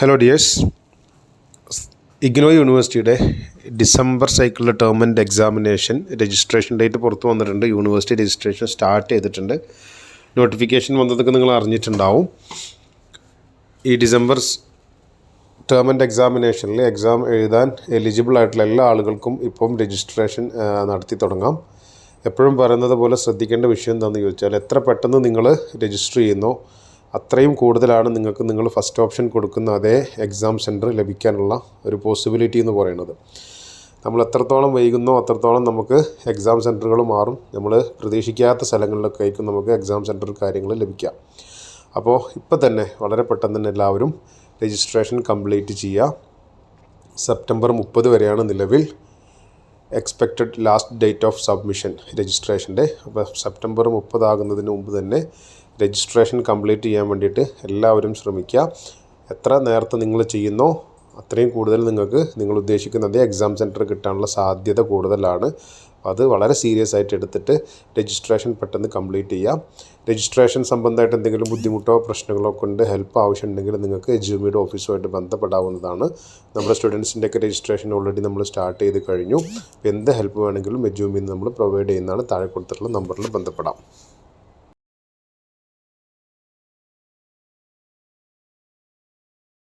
Hello dears IGNOU യൂണിവേഴ്സിറ്റിയുടെ December സൈക്കിളിലെ term and examination registration date പുറത്ത് വന്നിട്ടുണ്ട്. യൂണിവേഴ്സിറ്റി രജിസ്ട്രേഷൻ സ്റ്റാർട്ട് ചെയ്തിട്ടുണ്ട്. നോട്ടിഫിക്കേഷൻ വന്നതൊക്കെ നിങ്ങൾ അറിഞ്ഞിട്ടുണ്ടാവും. ഈ ഡിസംബർ ടേം ആൻഡ് എക്സാമിനേഷനിൽ എക്സാം എഴുതാൻ എലിജിബിൾ ആയിട്ടുള്ള എല്ലാ ആളുകൾക്കും ഇപ്പം രജിസ്ട്രേഷൻ നടത്തി തുടങ്ങാം. എപ്പോഴും പറയുന്നത് പോലെ ശ്രദ്ധിക്കേണ്ട വിഷയം എന്താണെന്ന് ചോദിച്ചാൽ എത്ര പെട്ടെന്ന് നിങ്ങൾ രജിസ്റ്റർ ചെയ്യുന്നോ അത്രയും കൂടുതലാണ് നിങ്ങൾക്ക് നിങ്ങൾ ഫസ്റ്റ് ഓപ്ഷൻ കൊടുക്കുന്ന അതേ എക്സാം സെന്റർ ലഭിക്കാനുള്ള ഒരു പോസിബിലിറ്റി എന്ന് പറയുന്നത്. നമ്മൾ എത്രത്തോളം വൈകുന്നോ അത്രത്തോളം നമുക്ക് എക്സാം സെന്ററുകൾ മാറും. നമ്മൾ പ്രതീക്ഷിക്കാത്ത സ്ഥലങ്ങളിലൊക്കെ ആയിരിക്കും നമുക്ക് എക്സാം സെന്റർ കാര്യങ്ങൾ ലഭിക്കുക. അപ്പോൾ ഇപ്പോൾ തന്നെ വളരെ പെട്ടെന്ന് തന്നെ എല്ലാവരും രജിസ്ട്രേഷൻ കംപ്ലീറ്റ് ചെയ്യുക. സെപ്റ്റംബർ മുപ്പത് വരെയാണ് നിലവിൽ. Expected last date of submission രജിസ്ട്രേഷന്റെ അപ്പോൾ സെപ്റ്റംബർ മുപ്പതാകുന്നതിന് മുമ്പ് തന്നെ രജിസ്ട്രേഷൻ കംപ്ലീറ്റ് ചെയ്യാൻ വേണ്ടിയിട്ട് എല്ലാവരും ശ്രമിക്കുക. എത്ര നേരത്തെ നിങ്ങൾ ചെയ്യുന്നോ അത്രയും കൂടുതൽ നിങ്ങൾക്ക് നിങ്ങൾ ഉദ്ദേശിക്കുന്ന അതേ എക്സാം സെന്റർ കിട്ടാനുള്ള സാധ്യത കൂടുതലാണ്. അത് വളരെ സീരിയസ് ആയിട്ട് എടുത്തിട്ട് രജിസ്ട്രേഷൻ പെട്ടെന്ന് കംപ്ലീറ്റ് ചെയ്യാം. രജിസ്ട്രേഷൻ സംബന്ധമായിട്ട് എന്തെങ്കിലും ബുദ്ധിമുട്ടോ പ്രശ്നങ്ങളോ കൊണ്ട് ഹെൽപ്പ് ആവശ്യമുണ്ടെങ്കിൽ നിങ്ങൾക്ക് എജ്യൂമിയുടെ ഓഫീസുമായിട്ട് ബന്ധപ്പെടാവുന്നതാണ്. നമ്മുടെ സ്റ്റുഡൻസിന്റെയൊക്കെ രജിസ്ട്രേഷൻ ഓൾറെഡി നമ്മൾ സ്റ്റാർട്ട് ചെയ്ത് കഴിഞ്ഞു. എന്ത് ഹെൽപ്പ് വേണമെങ്കിലും എജ്യൂമിൽ നിന്ന് നമ്മൾ പ്രൊവൈഡ് ചെയ്യുന്നതാണ്. താഴെ കൊടുത്തിട്ടുള്ള നമ്പറിൽ ബന്ധപ്പെടാം.